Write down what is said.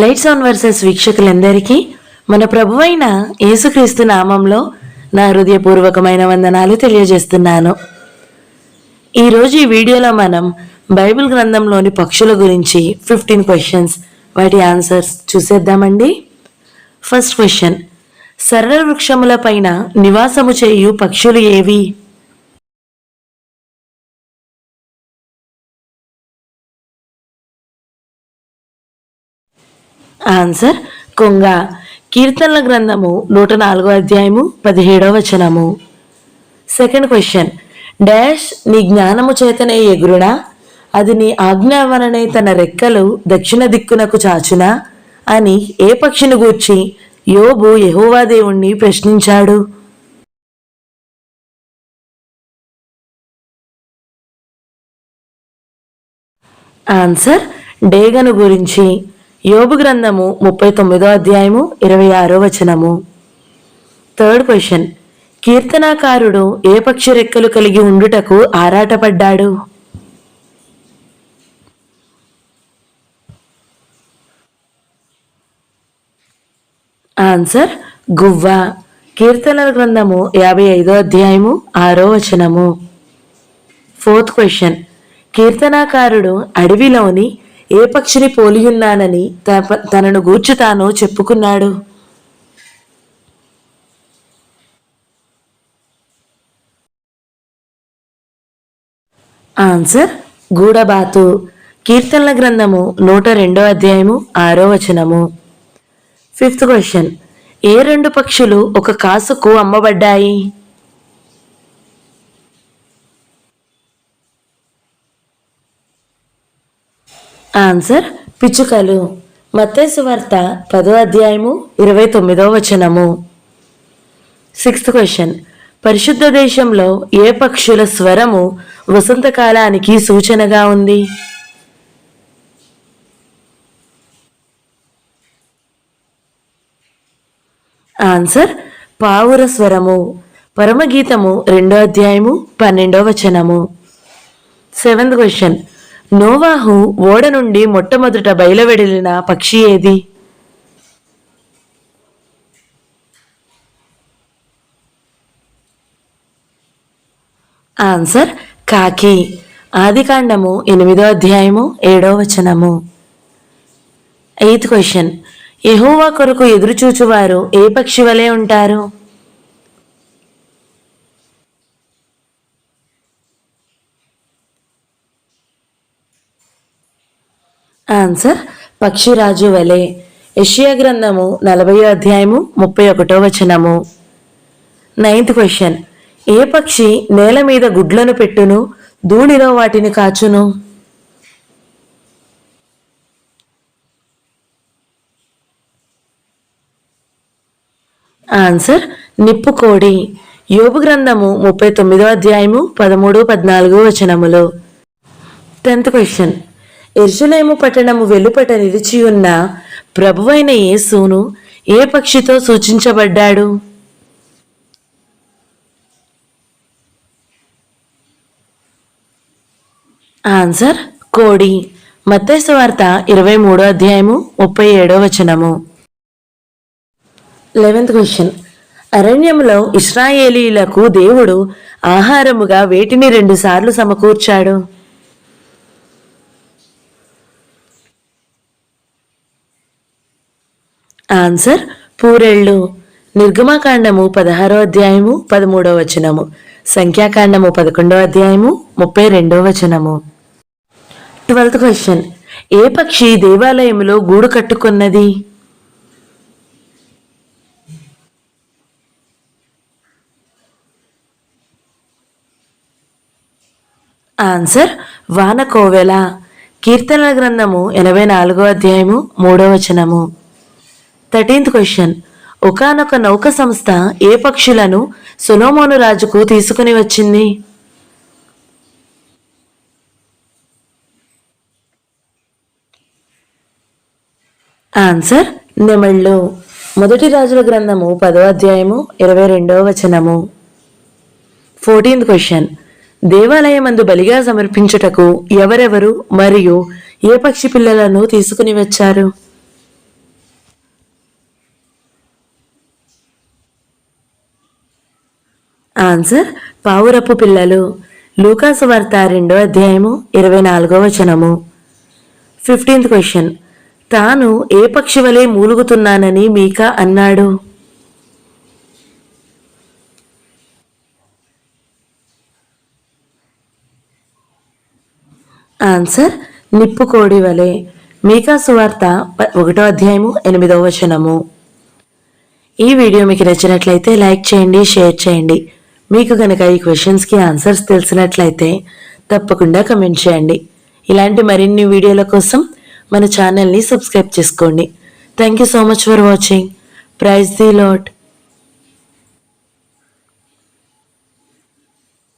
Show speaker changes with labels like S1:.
S1: Lights on versus వీక్షకులందరికీ మన ప్రభువైన యేసుక్రీస్తు నామంలో నా హృదయపూర్వకమైన వందనాలు తెలియజేస్తున్నాను. ఈరోజు ఈ వీడియోలో మనం బైబిల్ గ్రంథంలోని పక్షుల గురించి ఫిఫ్టీన్ క్వశ్చన్స్ వాటి ఆన్సర్స్ చూసేద్దామండి. ఫస్ట్ క్వశ్చన్ సరళ వృక్షముల పైన నివాసము చేయు పక్షులు ఏవి? ఆన్సర్ కొంగ. కీర్తనల గ్రంథము నూట నాలుగో అధ్యాయము పదిహేడవ వచనము. సెకండ్ క్వశ్చన్ డాష్ నీ జ్ఞానము చేతనే ఎగురునా? అది నీ ఆజ్ఞ వలనే తన రెక్కలు దక్షిణ దిక్కునకు చాచునా? అని ఏ పక్షిని గూర్చి యోబు యెహోవా దేవుణ్ణి ప్రశ్నించాడు? ఆన్సర్ డేగను గురించి యోబు గ్రంథము ముప్పై తొమ్మిదో అధ్యాయము ఇరవై ఆరో వచనము. Third question. కీర్తనాకారుడు ఏ పక్షి రెక్కలు కలిగి ఉండుటకు ఆరాటపడ్డాడు? ఆన్సర్ గువ్వ. కీర్తనల గ్రంథము యాభై ఐదో అధ్యాయము ఆరో వచనము. Fourth question. కీర్తనాకారుడు అడవిలోని ఏ పక్షిని పోలియున్నానని తనను గూర్చి తాను చెప్పుకున్నాడు. ఆన్సర్ గూడబాతు కీర్తనల గ్రంథము నూట రెండో అధ్యాయము ఆరో వచనము. ఫిఫ్త్ క్వశ్చన్ ఏ రెండు పక్షులు ఒక కాసుకు అమ్మబడ్డాయి? ఆన్సర్ పిచ్చుకలు. మత్తేసు వార్త పదో అధ్యాయము ఇరవై తొమ్మిదో వచనము. సిక్స్త్ క్వశ్చన్ పరిశుద్ధ దేశంలో ఏ పక్షుల స్వరము వసంతకాలానికి సూచనగా ఉంది? ఆన్సర్ పావుర స్వరము. పరమగీతము రెండో అధ్యాయము పన్నెండో వచనము. సెవెంత్ క్వశ్చన్ నోవాహు ఓడ నుండి మొట్టమొదట బయలువెడిలిన పక్షి ఏది? ఆన్సర్ కాకి. ఆదికాండము ఎనిమిదో అధ్యాయము ఏడో వచనము. Eighth question. ఎహోవా కొరకు ఎదురుచూచువారు ఏ పక్షి వలె ఉంటారు? ఆన్సర్ పక్షిరాజు వలె. ఎషియా గ్రంథము నలభై అధ్యాయము ముప్పై ఒకటో వచనము. నైన్త్ క్వశ్చన్ ఏ పక్షి నేల మీద గుడ్లను పెట్టును ధూళిలో వాటిని కాచును? ఆన్సర్ నిప్పుకోడి యోబు గ్రంథము ముప్పై తొమ్మిదో అధ్యాయము పదమూడు పద్నాలుగు వచనములు. టెన్త్ క్వశ్చన్ ఎర్షులేము పట్టణము వెలుపట నిలిచి ఉన్న ప్రభువైన యేసును ఏ పక్షితో సూచించబడ్డాడు? ఆన్సర్ కోడి. మత్తేసు ఇరవై మూడో అధ్యాయము ముప్పై ఏడో వచనము. Eleventh question. అరణ్యంలో ఇస్రాయేలీలకు దేవుడు ఆహారముగా వేటిని రెండుసార్లు సమకూర్చాడు? ఆన్సర్ పూరెళ్ళు. నిర్గమాకాండము పదహారో అధ్యాయము పదమూడో వచనము. సంఖ్యాకాండము పదకొండో అధ్యాయము ముప్పై రెండో వచనము. ట్వెల్త్ క్వశ్చన్ ఏ పక్షి దేవాలయములో గూడు కట్టుకున్నది? ఆన్సర్ వానకోవెల. కీర్తనల గ్రంథము ఎనభై నాలుగో అధ్యాయము మూడో వచనము. Thirteenth question. ఒకానొక నౌక సంస్థ ఏ పక్షులను సొలోమోను రాజుకు తీసుకుని వచ్చింది? ఆన్సర్ నెమళ్ళు. మొదటి రాజుల గ్రంథము పదో అధ్యాయము ఇరవై రెండవ వచనము. Fourteenth question. దేవాలయమందు బలిగా సమర్పించుటకు ఎవరెవరు మరియు ఏ పక్షి పిల్లలను తీసుకుని వచ్చారు? ఆన్సర్ పావురపు పిల్లలు. లూకాసు వార్త రెండో అధ్యాయము ఇరవై నాలుగో వచనము. ఫిఫ్టీన్త్ క్వశ్చన్ తాను ఏ పక్షి వలె మూలుగుతున్నానని మీకా అన్నాడు? ఆన్సర్ నిప్పు కోడి వలె. మీకా సువార్త ఒకటో అధ్యాయము ఎనిమిదో వచనము. ఈ వీడియో మీకు నచ్చినట్లయితే లైక్ చేయండి షేర్ చేయండి. మీకు కనుక ఈ క్వశ్చన్స్కి ఆన్సర్స్ తెలిసినట్లయితే తప్పకుండా కమెంట్ చేయండి. ఇలాంటి మరిన్ని వీడియోల కోసం మన ఛానల్ని సబ్స్క్రైబ్ చేసుకోండి. Thank you so much for watching praise the Lord